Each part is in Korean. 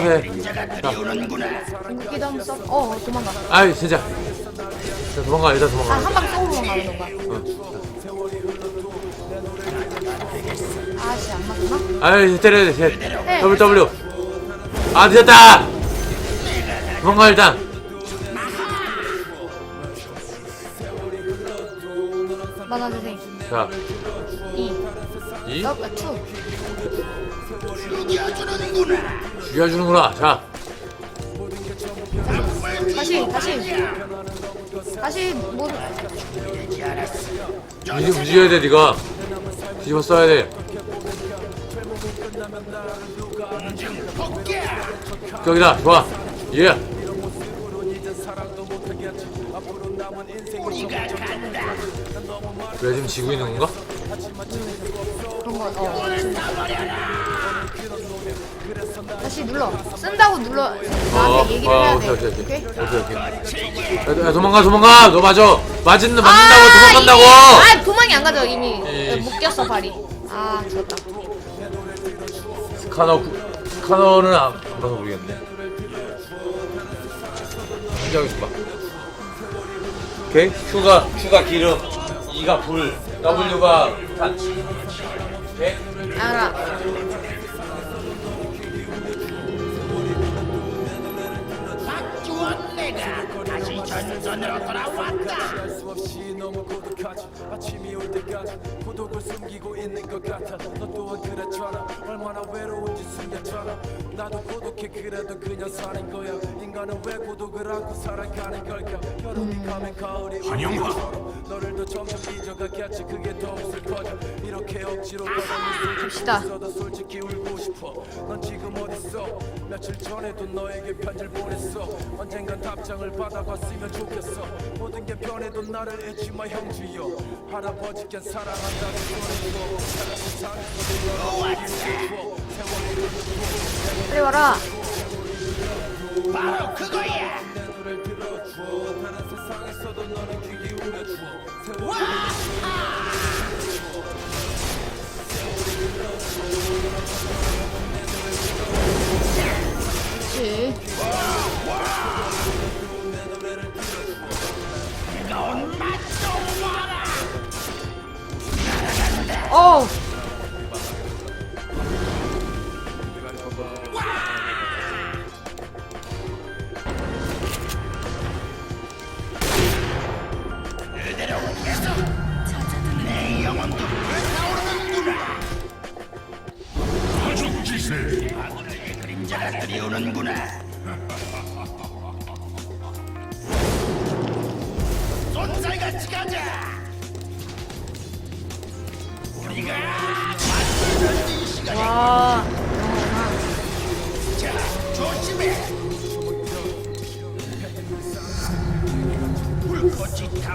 해. 궁극기도 한번 써. 어, 도망가. 아이 진짜. 자, 도망가 일단 아, 도망가. 한방 쏘고 도망가는 건가? 아씨, 안 맞구나. 아이 때려야 돼. 쟤. 네. W W. 아 늦었다. 도망가 일단. 만화 재생. 자, 2. 이 어, 2. 죽여주는구나. 자, 다시, 다시. 다시, 뭐, 이제 움직여야 돼 네가. 뒤집어 써야 돼. 저기다 좋아. 예. 그래 지금 지고 있는 건가? 어. 다시 눌러. 쓴다고 눌러. 나한테 얘기를 해야 돼. 어, 오케이, 오케이, 오케이? 오케이, 오케이. 야, 야, 도망가, 도망가. 너 맞아. 맞은, 맞는다고, 아, 도망간다고. 이미- 아, 도망이 안 가죠, 이미. 에이. 묶였어, 발이. 아, 죽었다. 스카너, 구- 스카너는 안, 안 봐서 모르겠네. 혼자 있어 봐. 오케이. Q가, Q가 기름, E가 불, W가 탄. Ahora. 오케이. 알아. 수 없이 너무 고독하지. 아침이 올 때까지 고독을 숨기고 있는 것 같아. 너 또한 그랬잖아. 얼마나 외로운지 숨겼잖아. 나도 고독해 그래도 그냥 사는 거야. 인간은 왜 고독을 안고 살아가는 걸까? 여름이 가면 가을이 환영화 너를 더 점점 잊어가겠지. 그게 더 슬퍼져 이렇게 억지로 갑시다. 있어도 솔직히 울고 싶어. 넌 지금 어딨어? 며칠 전에도 너에게 편지를 보냈어. 언젠간 답장을 받아봤으면 좋겠어 모든 게 변해도 나를 잊지 마 형주여 할아버지께 사랑한다는 소리고 사는 빨리 와라. 내 노래를 들어줘 다른 세상에서도 너는 귀 기울여줘 세월이 그렇지.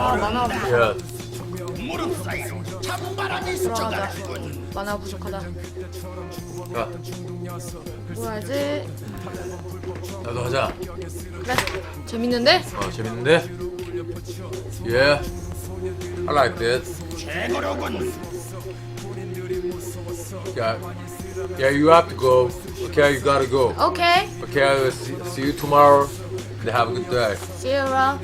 아, 만화. 야, 들어가자. 만화 부족하다. 야, 뭐야지? 나도 하자. 그래. 재밌는데? 어, 재밌는데? Yeah. I like this. Yeah. Yeah, you have to go. Okay, you gotta go. 오케이. Okay, I will see, see you tomorrow. And have a good day. See you around.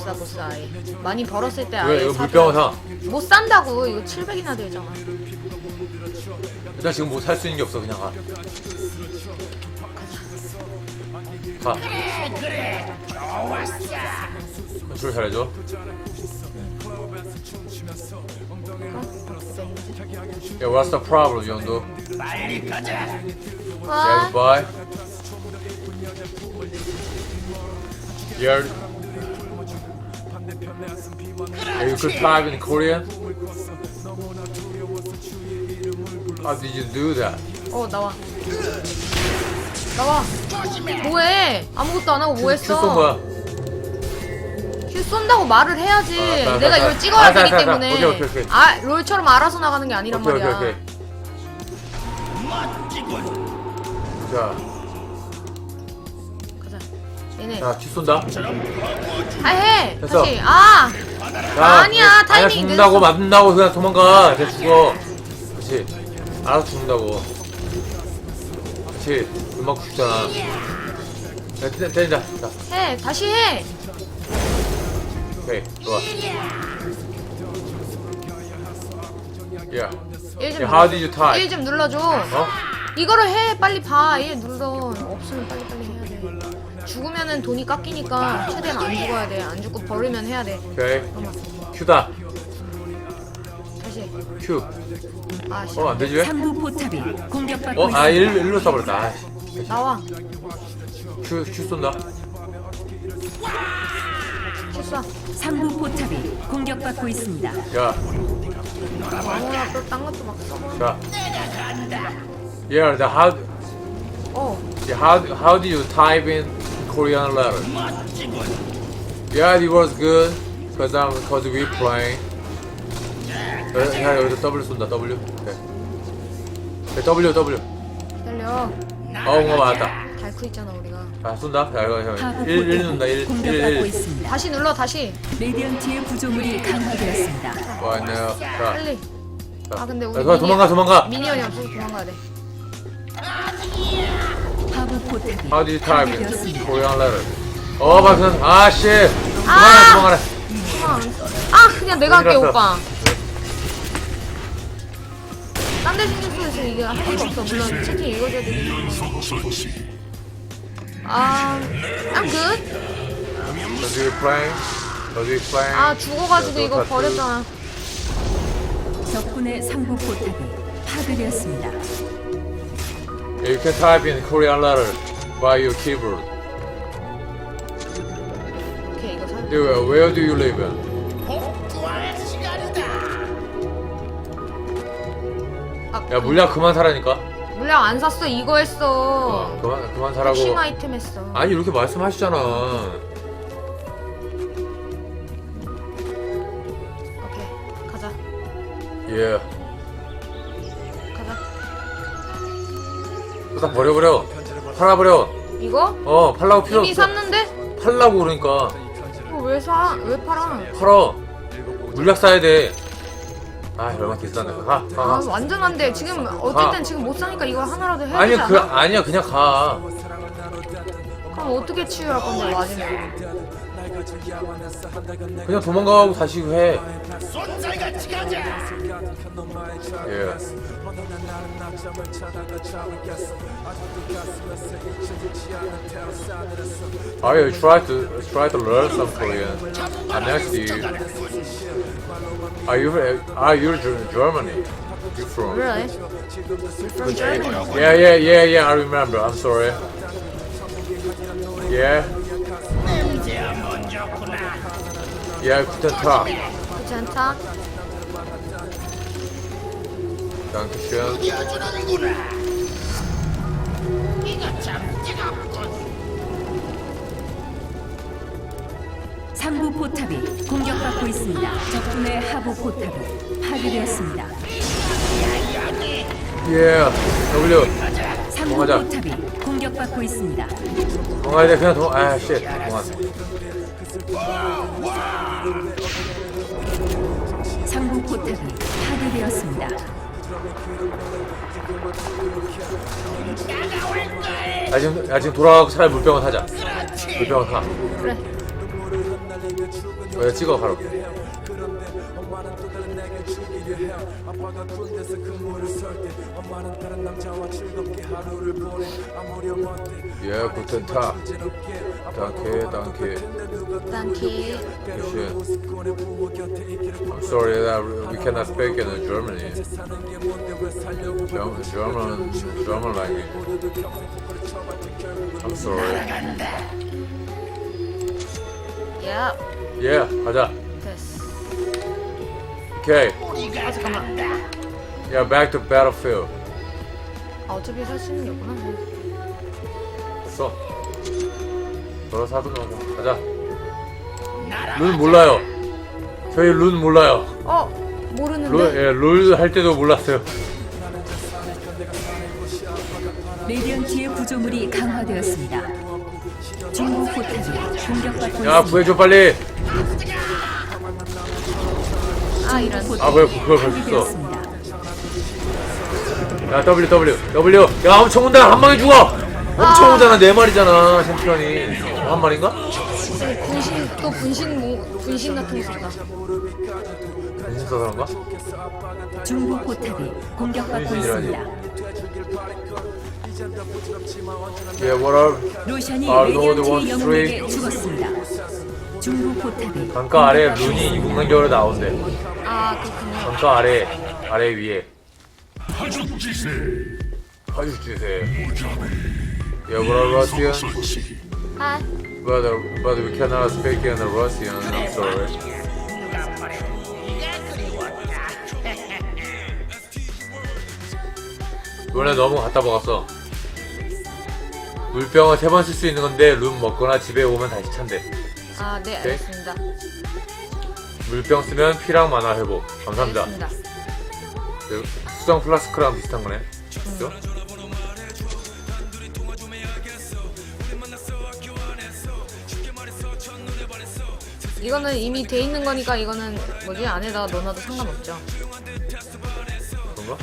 사 못 사 아예. 많이 벌었을 때 아예 왜 이거 물병을 사? 못 산다고 이거 700이나 되잖아. 일단 지금 뭐 살 수 있는 게 없어. 그냥 가. 가. 컨트롤 잘해줘. Yeah, what's the problem, 연도? 와. goodbye. Yeah. Yeah, you could type in Korean. How did you do that? 어 나와. 나와. 뭐해? 아무것도 안 하고 뭐 슛쏜 했어? 거야. 휴 쏜다고 말을 해야지. 알았어, 내가 알았어, 이걸 찍어야 알았어, 되기 알았어, 때문에. 오케이, 오케이, 오케이. 아 롤처럼 알아서 나가는 게 아니란 오케이, 오케이, 말이야. 오케이. 자. 얘네. 자, 슛 쏜다. 아 해. 됐어. 다시. 아. 자, 아니야, 타이밍 아니야, 죽는다고 늦었어. 맞는다고 그냥 도망가. 그냥 죽어. 그렇지. 알아서 죽는다고. 눈 맞고 죽잖아 야 때- 때린다 자 해 다시 해 오케이 좋아 야 일좀 야, how did you? 일좀 눌러줘 어? 이거를 해 빨리 봐 얘 눌러 없으면 빨리 빨리 해야 돼 죽으면은 돈이 깎이니까 최대한 안 죽어야 돼 안 죽고 버리면 해야 돼. 오케이. 큐다. 다시 큐. 아 씨. 어 안 되지 왜? 3부 포탑이 공격받고 어? 아 있습니다. 일, 일로 써버렸다. 아이씨. 나와. 큐, 큐 쏜다. 큐쏴. 3부 포탑이 공격받고 있습니다. 야. 아무나 또 딴 것도 막 써봐 자. Yeah, the how, 어. how, how do you type in Korean letter? Yeah, it was good, cause I'm, cause we playing. 야, 야, 여기서 W 쏜다, W. 오케이. 오케이, W, W. 기다려 어, 뭐 맞았다. 달쿠 있잖아 우리가 아, 쏜다. 야, 이거, 형. 하부 1, 1 쏜다, 1, 1, 공격받고 1. 있습니다. 다시 눌러 다시 레디언트의 구조물이 강화되었습니다. 왔네요. 자, 빨리 아 근데 우리 야, 도망가, 도망가, 도망가. 미니언이 없어서 도망가야 돼 how do you type 강화되었습니다. Korean letter? 어, 막 그냥, 아, 씨. 아! 도망가라, 도망가라. 아 그냥 내가 할게? 오빠 딴 데 신경 쓰면서 이게 할 수가 없어 물론 채팅 읽어줘야 되긴 아 I'm good Does we playing? Does we playing? 아 죽어가지고 야, 이거 버렸잖아 적군의 3부 포탑이 파괴되었습니다. You can type in Korean letter by your keyboard. 오케이 이거 살 Where, where do you live? 아, 야 물약 그만 사라니까. 물량 안 샀어 이거 했어 어, 그만 그만 사라고. 핵심 아이템 했어 아니 이렇게 말씀하시잖아. 오케이 가자 예. 가 다 버려버려. 팔아버려. 이거? 어 팔라고 필요 이미 없어. 샀는데? 팔라고 그러니까 이거 왜 사? 왜 팔아? 팔어. 물약 사야 돼. 아 얼마 비싼데. 가. 가. 아 가. 완전 안 돼. 지금 어쨌든 지금 못 사니까 이거 하나라도 해야 아니 되지 그 않아? 아니야 그냥 가. 그럼 어떻게 치유할 건데 맞으면? 그냥 도망가고 다시 해. 예. Are you try to try to learn some Korean? I'm next to you. Are you are you Ger- Germany? You from? Really? You're from Germany? Yeah, yeah, yeah, yeah. I remember. I'm sorry. Yeah. Yeah, guten Tag. 괜찮다. Dankeschön. 삼부 포탑이 공격받고 있습니다. 적군의 하부 포탑이 파괴되었습니다. Yeah. W. 3부 도망가자. 포탑이 공격받고 있습니다. 도망가야 돼. 그냥 도망. 아, 씨. 도망. 상부 포탑이 파괴되었습니다. 나 지금 나 지금 돌아가고 차라리 물병을 사자. 물병을 사. 그래. 어, 찍어 바로. 예, Tag. Danke, danke. 딴키. Dankeschön. I'm sorry that we cannot speak in Germany. German, German, German language. I'm sorry. 야. Yeah, 가자. 됐어. Okay. 아 잠깐만. Yeah, back to battlefield. 아 어차피 살 수 있는 게 없구나. 써. 너라 사든가 뭐. 가자. 룰 몰라요. 저희 룰 몰라요. 어 모르는데. 룰, 예, 룰할 때도 몰랐어요. 레디언트의 구조물이 강화되었습니다. 중부 포탑이 공격받고 야, 있습니다. 구해줘 빨리. 아 이런. 아, 왜 그걸 벌써. 야 W W W 야 엄청 온다 한 방에 죽어 엄청 오잖아 네 마리잖아 챔피언이 어, 한 마리인가? 분신 또 분신 뭐 분신 같은 거. 무슨 써서 그런가? 중부 포탑이 공격받고. 있습니다. Yeah what up? 로션이 아, 로드 레디언트의 원, 영웅에게 쓰리. 죽었습니다. 중부 포탑이 강가 아래 룬이 이국난격으로 나온대 아 그렇군요. 강가 아래 아래 위에 하죽지세 Yeah what up Russian? 아 But, uh, but we cannot speak in Russian I'm sorry. 이번에 너무 갖다 먹었어. 물병을 세 번 쓸 수 있는 건데 룸 먹거나 집에 오면 다시 찬대. 아, 네, 알겠습니다. 물병 쓰면 피랑 만화 회복. 감사합니다. 알겠습니다. 네, 수정 플라스크랑 비슷한 거네. 그죠? 이거는 이미 돼 있는 거니까 이거는 뭐지 안에다 넣어놔도 상관없죠. 그런가?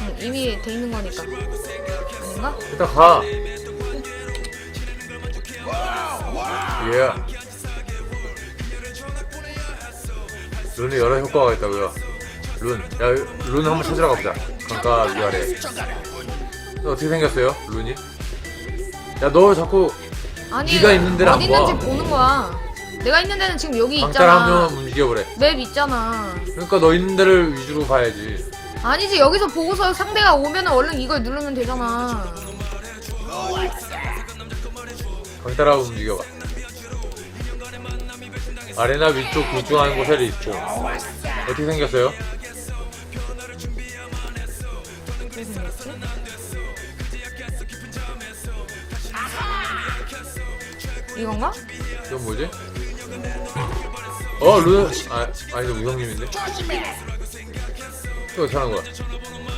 응, 이미 돼 있는 거니까. 아닌가? 일단 가 예. 룬에 여러 효과가 있다고요 룬. 야, 룬 한번 찾으러 가보자. 강가 위아래. 너 어떻게 생겼어요? 룬이? 야, 너 자꾸 아니, 네가 있는 데를 어디 안 봐. 있는지 보는 거야. 내가 있는 데는 지금 여기 강따를 있잖아. 하면 움직여보래. 맵 있잖아. 그러니까 너 있는 데를 위주로 봐야지. 아니지 여기서 보고서 상대가 오면 얼른 이걸 누르면 되잖아. 강따라 움직여봐. 아레나 위쪽 굴중하는 곳에 있고. 어떻게 생겼어요? 이건가? 이건 뭐지? 어, 룬. 아, 아니, 너 우성님인데? 또 어떻게 하는 거야?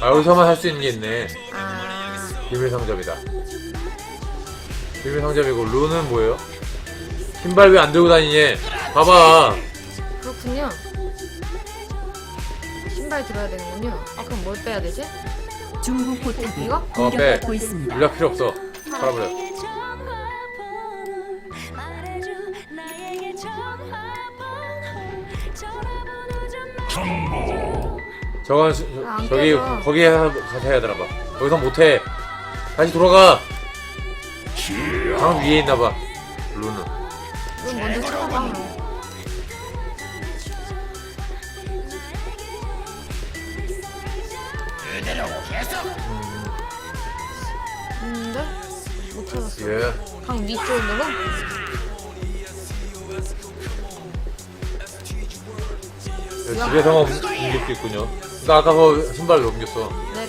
아, 여기서만 할 수 있는 게 있네. 아, 비밀 상점이다. 비밀 상점이고, 룬은 뭐예요? 신발 왜 안 들고 다니니? 봐봐. 그렇군요. 신발 들어야 되는군요. 아 그럼 뭘 빼야 되지? 중부 포탑이 이거? 어, 빼. 공격받고 있습니다. 물약 필요 없어. 팔아버려. 저건, 수- 아, 안 저기, 깨져. 거기에 하- 가서 해야 되나봐. 여기서 못해. 다시 돌아가. 방 위에 있나봐. 룬은. 이건 먼저 찾아봐. 있는데 못 찾았어. 예. 방 위쪽으로? 집에서만 옮- 옮길 수 있군요. 나 아까 그 신발을 옮겼어. 네.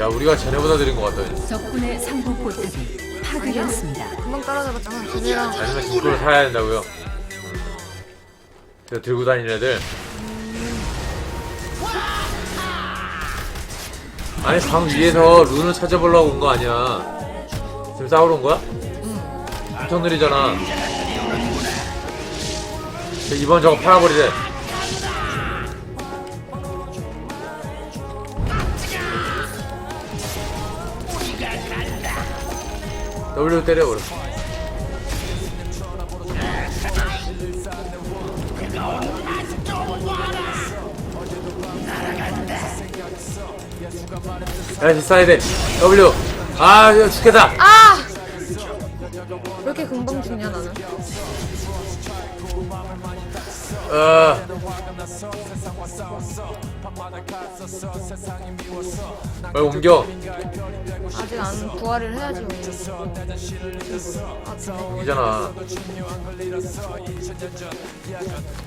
야, 우리가 쟤네보다 느린 것 같다. 적군의 상부 포탑이 파괴되었습니다. 금방 따라잡았잖아. 쟤네랑 아니면 사야 된다고요. 저 들고 다니는 애들. 아니 방 위에서 룬을 찾아보려고 온 거 아니야. 지금 싸우러 온 거야? 엄청 느리잖아. 이번 저거 팔아버리래. W 때려버려. 야, 쏴야 돼. W. 아, 죽겠다. 아! 왜 이렇게 금방 죽냐 나는? 어. 빨리 옮겨. 아직 안 부활을 해야지. 아, 근데 이잖아.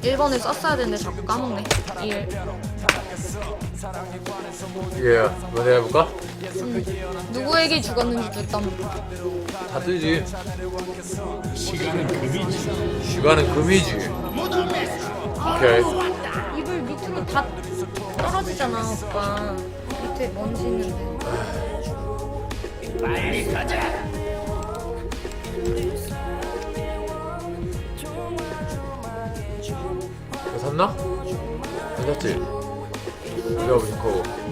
1번을 썼어야 되는데 자꾸 까먹네. 1. 예. 내가 해볼까? 누구에게 죽었는지 줬던 다 뜨지. 시간은 금이지. 시간은 금이지. 오케이. 이불 밑으로 다 떨어지잖아, 오빠. 밑에 먼지 있는데. 이거 샀나? 안 샀지? 내가 무슨 커버